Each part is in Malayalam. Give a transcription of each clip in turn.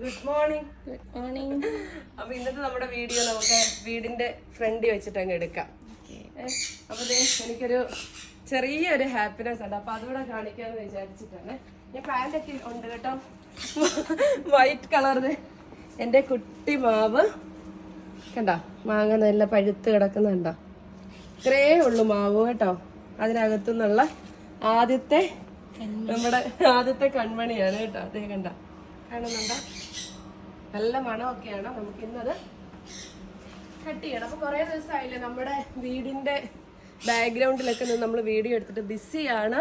ഗുഡ് മോർണിംഗ് ഗുഡ് മോർണിംഗ് അപ്പൊ ഇന്നത്തെ നമ്മുടെ വീഡിയോ നമുക്ക് വീടിന്റെ ഫ്രണ്ടിൽ വെച്ചിട്ട് അങ്ങ് എടുക്കാം. അപ്പൊ എനിക്കൊരു ചെറിയൊരു ഹാപ്പിനെസ് ഉണ്ട്. അപ്പൊ അതുകൂടെ കാണിക്കാന്ന് വിചാരിച്ചിട്ടാണ്. ഞാൻ പാന്റൊക്കെ ഉണ്ട് കേട്ടോ. വൈറ്റ് കളറിന് എന്റെ കുട്ടി മാവ്. കണ്ട? മാങ്ങ നല്ല പഴുത്ത് കിടക്കുന്നുണ്ടോ? ഇത്രേ ഉള്ളു മാവ് കേട്ടോ. അതിനകത്തു നിന്നുള്ള ആദ്യത്തെ നമ്മുടെ ആദ്യത്തെ കൺമണിയാണ് കേട്ടോ. അതേ കണ്ട. കാണുന്നുണ്ടോ. നല്ല മണമൊക്കെയാണ് നമുക്ക് ഇന്നത്. കട്ട് ചെയ്യണം. അപ്പൊ കുറെ ദിവസമായില്ലേ നമ്മുടെ വീടിന്റെ ബാക്ക്ഗ്രൗണ്ടിലൊക്കെ നിന്ന് നമ്മൾ വീഡിയോ എടുത്തിട്ട് ബിസിയാണ്.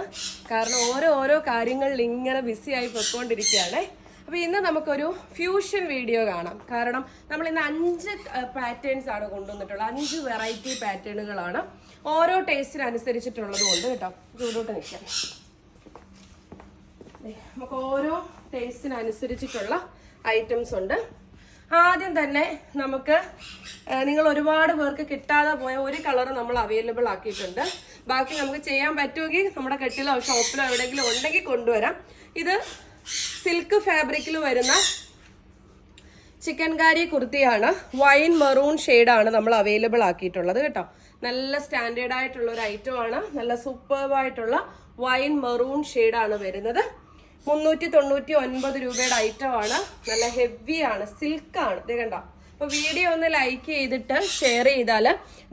കാരണം ഓരോ ഓരോ കാര്യങ്ങളിൽ ഇങ്ങനെ ബിസിയായി പൊയ്ക്കൊണ്ടിരിക്കുകയാണ്. അപ്പൊ ഇന്ന് നമുക്കൊരു ഫ്യൂഷൻ വീഡിയോ കാണാം. കാരണം നമ്മൾ ഇന്ന് അഞ്ച് പാറ്റേൺസ് ആണ് കൊണ്ടുവന്നിട്ടുള്ളത്. അഞ്ച് വെറൈറ്റി പാറ്റേണുകളാണ് ഓരോ ടേസ്റ്റിനനുസരിച്ചിട്ടുള്ളത് കൊണ്ട് കേട്ടോ. ചൂടോട്ട് നിൽക്കാം. നമുക്ക് ഓരോ ടേസ്റ്റിനനുസരിച്ചിട്ടുള്ള ഐറ്റംസ് ഉണ്ട്. ആദ്യം തന്നെ നമുക്ക് നിങ്ങൾ ഒരുപാട് പേർക്ക് കിട്ടാതെ പോയ ഒരു കളർ നമ്മൾ അവൈലബിൾ ആക്കിയിട്ടുണ്ട്. ബാക്കി നമുക്ക് ചെയ്യാൻ പറ്റുമെങ്കിൽ നമ്മുടെ കെട്ടിലോ ഷോപ്പിലോ എവിടെയെങ്കിലും ഉണ്ടെങ്കിൽ കൊണ്ടുവരാം. ഇത് സിൽക്ക് ഫാബ്രിക്കിൽ വരുന്ന ചിക്കൻ കാരി കുർത്തിയാണ്. വൈൻ മെറൂൺ ആണ് നമ്മൾ അവൈലബിൾ ആക്കിയിട്ടുള്ളത് കേട്ടോ. നല്ല സ്റ്റാൻഡേർഡ് ആയിട്ടുള്ള ഒരു ഐറ്റം ആണ് നല്ല സൂപ്പർബ് ആയിട്ടുള്ള വൈൻ മെറൂൺ ആണ് വരുന്നത്. മുന്നൂറ്റി തൊണ്ണൂറ്റി ഒൻപത് രൂപയുടെ ഐറ്റം ആണ് നല്ല ഹെവി ആണ് ഇത് കണ്ട? അപ്പൊ വീഡിയോ ഒന്ന് ലൈക്ക് ചെയ്തിട്ട് ഷെയർ ചെയ്താൽ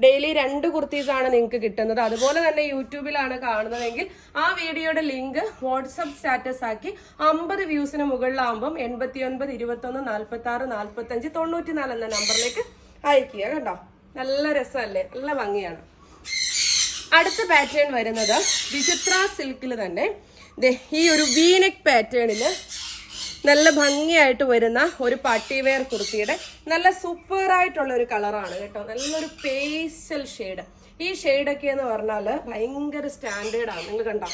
ഡെയിലി രണ്ട് കുർത്തീസ് ആണ് നിങ്ങൾക്ക് കിട്ടുന്നത്. അതുപോലെ തന്നെ യൂട്യൂബിലാണ് കാണുന്നതെങ്കിൽ ആ വീഡിയോയുടെ ലിങ്ക് വാട്സപ്പ് സ്റ്റാറ്റസ് ആക്കി അമ്പത് വ്യൂസിന് മുകളിലാകുമ്പം എൺപത്തി ഒൻപത് ഇരുപത്തി ഒന്ന് നാൽപ്പത്തി ആറ് നാൽപ്പത്തി അഞ്ച് തൊണ്ണൂറ്റി നാല് എന്ന നമ്പറിലേക്ക് അയക്കുക കണ്ടോ? നല്ല രസമല്ലേ? നല്ല ഭംഗിയാണ്. അടുത്ത പാറ്റേൺ വരുന്നത് വിചിത്ര സിൽക്കിൽ തന്നെ ഈ ഒരു വീനെക് പാറ്റേണിൽ നല്ല ഭംഗിയായിട്ട് വരുന്ന ഒരു പട്ടിവെയർ കുർത്തിയുടെ നല്ല സൂപ്പർ ആയിട്ടുള്ള ഒരു കളറാണ് കേട്ടോ. നല്ലൊരു പേസൽ ഷെയ്ഡ് ഈ ഷെയ്ഡൊക്കെ എന്ന് പറഞ്ഞാൽ ഭയങ്കര സ്റ്റാൻഡേർഡാണ് നിങ്ങൾ കണ്ടോ?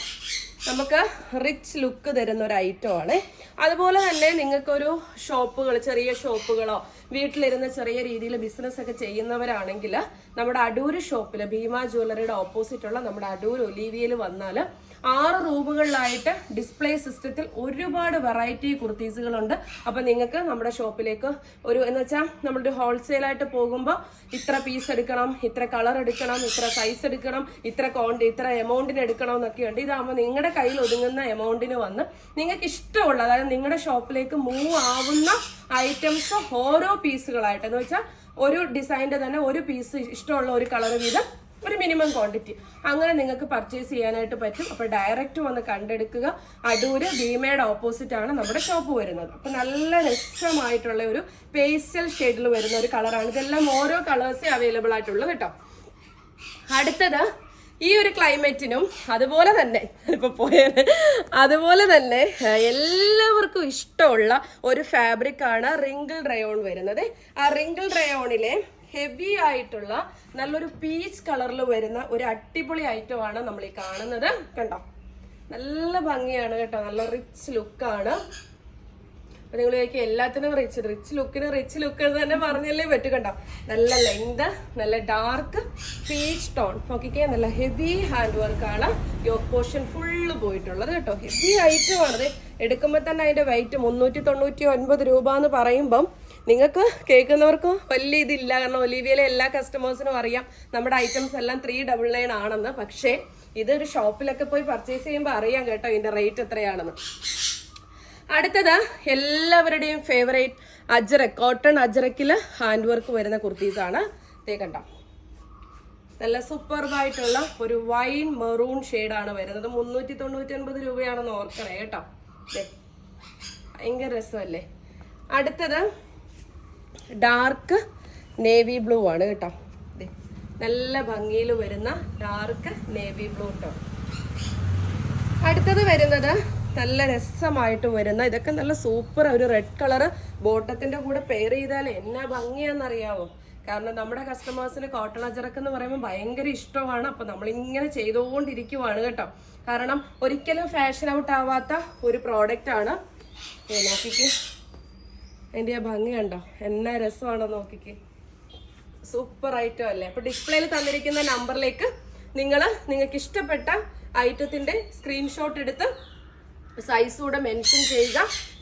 നമുക്ക് റിച്ച് ലുക്ക് തരുന്ന ഒരു ഐറ്റമാണ് അതുപോലെ തന്നെ നിങ്ങൾക്കൊരു ഷോപ്പുകൾ ചെറിയ ഷോപ്പുകളോ വീട്ടിലിരുന്ന് ചെറിയ രീതിയിൽ ബിസിനസ് ഒക്കെ ചെയ്യുന്നവരാണെങ്കിൽ നമ്മുടെ അടൂര് ഷോപ്പിൽ ഭീമ ജ്വല്ലറിയുടെ ഓപ്പോസിറ്റുള്ള നമ്മുടെ അടൂർ ഒലീവിയയിൽ വന്നാൽ ആറ് റൂമുകളിലായിട്ട് ഡിസ്പ്ലേ സിസ്റ്റത്തിൽ ഒരുപാട് വെറൈറ്റി കുർത്തീസുകളുണ്ട്. അപ്പം നിങ്ങൾക്ക് നമ്മുടെ ഷോപ്പിലേക്ക് ഒരു എന്ന് വെച്ചാൽ നമ്മളൊരു ഹോൾസെയിലായിട്ട് പോകുമ്പോൾ ഇത്ര പീസ് എടുക്കണം ഇത്ര കളർ എടുക്കണം ഇത്ര സൈസ് എടുക്കണം ഇത്ര കോണ്ട് ഇത്ര എമൗണ്ടിന് എടുക്കണം എന്നൊക്കെയുണ്ട് ഇതാകുമ്പോൾ നിങ്ങളുടെ കയ്യിൽ ഒതുങ്ങുന്ന എമൗണ്ടിന് വന്ന് നിങ്ങൾക്ക് ഇഷ്ടമുള്ള അതായത് നിങ്ങളുടെ ഷോപ്പിലേക്ക് മൂവ് ആവുന്ന ഐറ്റംസ് ഓരോ പീസുകളായിട്ട് എന്ന് വെച്ചാൽ ഒരു ഡിസൈന്റെ തന്നെ ഒരു പീസ് ഇഷ്ടമുള്ള ഒരു കളർ വീതം ഒരു മിനിമം ക്വാണ്ടിറ്റി അങ്ങനെ നിങ്ങൾക്ക് പർച്ചേസ് ചെയ്യാനായിട്ട് പറ്റും. അപ്പോൾ ഡയറക്റ്റ് വന്ന് കണ്ടെടുക്കുക. അടൂര് ഭീമയുടെ ഓപ്പോസിറ്റ് ആണ് നമ്മുടെ ഷോപ്പ് വരുന്നത്. അപ്പോൾ നല്ല രസമായിട്ടുള്ള ഒരു പേസ്റ്റൽ ഷെയ്ഡിൽ വരുന്ന ഒരു കളറാണ് ഇതെല്ലാം ഓരോ കളേഴ്സേ അവൈലബിൾ ആയിട്ടുള്ളൂ കേട്ടോ അടുത്തത് ഈ ഒരു ക്ലൈമറ്റിനും അതുപോലെ തന്നെ ഇപ്പൊ പോയത് അതുപോലെ തന്നെ എല്ലാവർക്കും ഇഷ്ടമുള്ള ഒരു ഫാബ്രിക് ആണ് റിങ്കിൾ റയോൺ വരുന്നത്. ആ റിങ്കിൾ റയോണിലെ ഹെവി ആയിട്ടുള്ള നല്ലൊരു പീച്ച് കളറിൽ വരുന്ന ഒരു അടിപൊളി ഐറ്റം ആണ് നമ്മൾ ഈ കാണുന്നത്. കണ്ടോ? നല്ല ഭംഗിയാണ് കേട്ടോ. നല്ല റിച്ച് ലുക്കാണ് അപ്പൊ നിങ്ങൾ ചോദിക്കും എല്ലാത്തിനും റിച്ച് റിച്ച് ലുക്കിന് റിച്ച് ലുക്ക് എന്ന് തന്നെ പറഞ്ഞല്ലേ പറ്റൂ കണ്ടോ? നല്ല ലെങ്ത് നല്ല ഡാർക്ക് പീച്ച് ടോൺ നോക്കിക്കേ നല്ല ഹെവി ഹാൻഡ് വർക്കാണ് യോക്ക് പോർഷൻ ഫുള്ള് പോയിട്ടുള്ളത് കേട്ടോ. ഹെവി ഐറ്റം ആണ്. എടുക്കുമ്പോൾ തന്നെ അതിന്റെ വെയിറ്റ് മുന്നൂറ്റി തൊണ്ണൂറ്റി ഒൻപത് രൂപ എന്ന് പറയുമ്പം നിങ്ങൾക്ക് കേൾക്കുന്നവർക്കും വലിയ ഇതില്ല. കാരണം ഒലീവിയയിലെ എല്ലാ കസ്റ്റമേഴ്സിനും അറിയാം നമ്മുടെ ഐറ്റംസ് എല്ലാം ത്രീ ഡബിൾ നയൻ ആണെന്ന്. പക്ഷേ ഇതൊരു ഷോപ്പിലൊക്കെ പോയി പർച്ചേസ് ചെയ്യുമ്പോൾ അറിയാം കേട്ടോ ഇതിന്റെ റേറ്റ് എത്രയാണെന്ന്. അടുത്തത് എല്ലാവരുടെയും ഫേവറേറ്റ് അജറ കോട്ടൺ അജറക്കിൽ ഹാൻഡ് വർക്ക് വരുന്ന കുർത്തീസ് ആണ്. ദേ കണ്ടോ. നല്ല സൂപ്പർബായിട്ടുള്ള ഒരു വൈൻ മെറൂൺ ആണ് വരുന്നത്. മുന്നൂറ്റി തൊണ്ണൂറ്റി ഒൻപത് രൂപയാണെന്ന് ഓർക്കണേ കേട്ടോ. ഭയങ്കര രസമല്ലേ? അടുത്തത് ഡാർക്ക് നേവി ബ്ലൂ ആണ് കേട്ടോ. നല്ല ഭംഗിയിൽ വരുന്ന ഡാർക്ക് നേവി ബ്ലൂ കേട്ടോ. അടുത്തത് വരുന്നത് നല്ല രസമായിട്ട് വരുന്ന ഇതൊക്കെ നല്ല സൂപ്പർ ഒരു റെഡ് കളർ ബോട്ടത്തിന്റെ കൂടെ പെയർ ചെയ്താൽ എന്നാ ഭംഗിയാണെന്നറിയാവോ? കാരണം നമ്മുടെ കസ്റ്റമേഴ്സിന് കോട്ടൺ അജറക്ക് എന്ന് പറയുമ്പോൾ ഭയങ്കര ഇഷ്ടമാണ്. അപ്പൊ നമ്മളിങ്ങനെ ചെയ്തുകൊണ്ടിരിക്കുവാണ് കേട്ടോ. കാരണം ഒരിക്കലും ഫാഷൻ ഔട്ട് ആവാത്ത ഒരു പ്രോഡക്റ്റ് ആണ്. നോക്കിക്ക്. അതിന്റെ ആ ഭംഗി കണ്ടോ? എന്നാ രസമാണോ നോക്കിക്ക്. സൂപ്പർ ഐറ്റം അല്ലേ? അപ്പൊ ഡിസ്പ്ലേയിൽ തന്നിരിക്കുന്ന നമ്പറിലേക്ക് നിങ്ങൾ നിങ്ങൾക്ക് ഇഷ്ടപ്പെട്ട ഐറ്റത്തിന്റെ സ്ക്രീൻഷോട്ട് എടുത്ത് സൈസ് കൂടെ മെൻഷൻ ചെയ്യുക.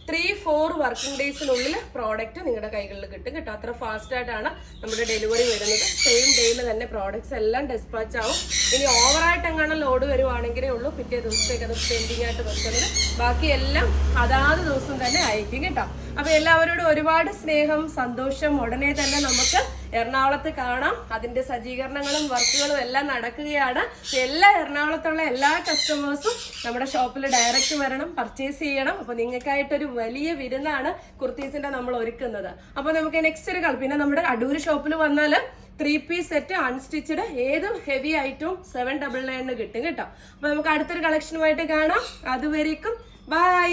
ത്രീ ഫോർ വർക്കിംഗ് ഡേയ്സിനുള്ളിൽ പ്രോഡക്റ്റ് നിങ്ങളുടെ കൈകളിൽ കിട്ടും കേട്ടോ. അത്ര ഫാസ്റ്റ് ആയിട്ടാണ് നമ്മുടെ ഡെലിവറി വരുന്നത്. സെയിം ഡേയിൽ തന്നെ പ്രോഡക്റ്റ്സ് എല്ലാം ഡെസ്പാച്ച് ആവും. ഇനി ഓവറായിട്ട് എങ്ങാനും ലോഡ് വരുവാണെങ്കിലേ ഉള്ളൂ. പിറ്റേ ദിവസത്തേക്ക് അത് പെൻഡിങ് ആയിട്ട് വെക്കുന്നത് ബാക്കി എല്ലാം അതാത് ദിവസം തന്നെ അയക്കും കേട്ടോ. അപ്പൊ എല്ലാവരോടും ഒരുപാട് സ്നേഹം സന്തോഷം. ഉടനെ തന്നെ നമുക്ക് എറണാകുളത്ത് കാണാം. അതിന്റെ സജ്ജീകരണങ്ങളും വർക്കുകളും എല്ലാം നടക്കുകയാണ്. എല്ലാ എറണാകുളത്തുള്ള എല്ലാ കസ്റ്റമേഴ്സും നമ്മുടെ ഷോപ്പിൽ ഡയറക്റ്റ് വരണം പർച്ചേസ് ചെയ്യണം. അപ്പൊ നിങ്ങൾക്കായിട്ടൊരു വലിയ വിരുന്നാണ് കുർത്തീസിന്റെ നമ്മൾ ഒരുക്കുന്നത്. അപ്പൊ നമുക്ക് നെക്സ്റ്റ് ഒരു കളർ പിന്നെ നമ്മുടെ അടൂര് ഷോപ്പിൽ വന്നാൽ ത്രീ പീസ് സെറ്റ് അൺസ്റ്റിച്ചഡ് ഏതും ഹെവി ഐറ്റവും സെവൻ ഡബിൾ നയനിന് കിട്ടും കേട്ടോ. അപ്പൊ നമുക്ക് അടുത്തൊരു കളക്ഷനുമായിട്ട് കാണാം. അതുവരേക്കും ബൈ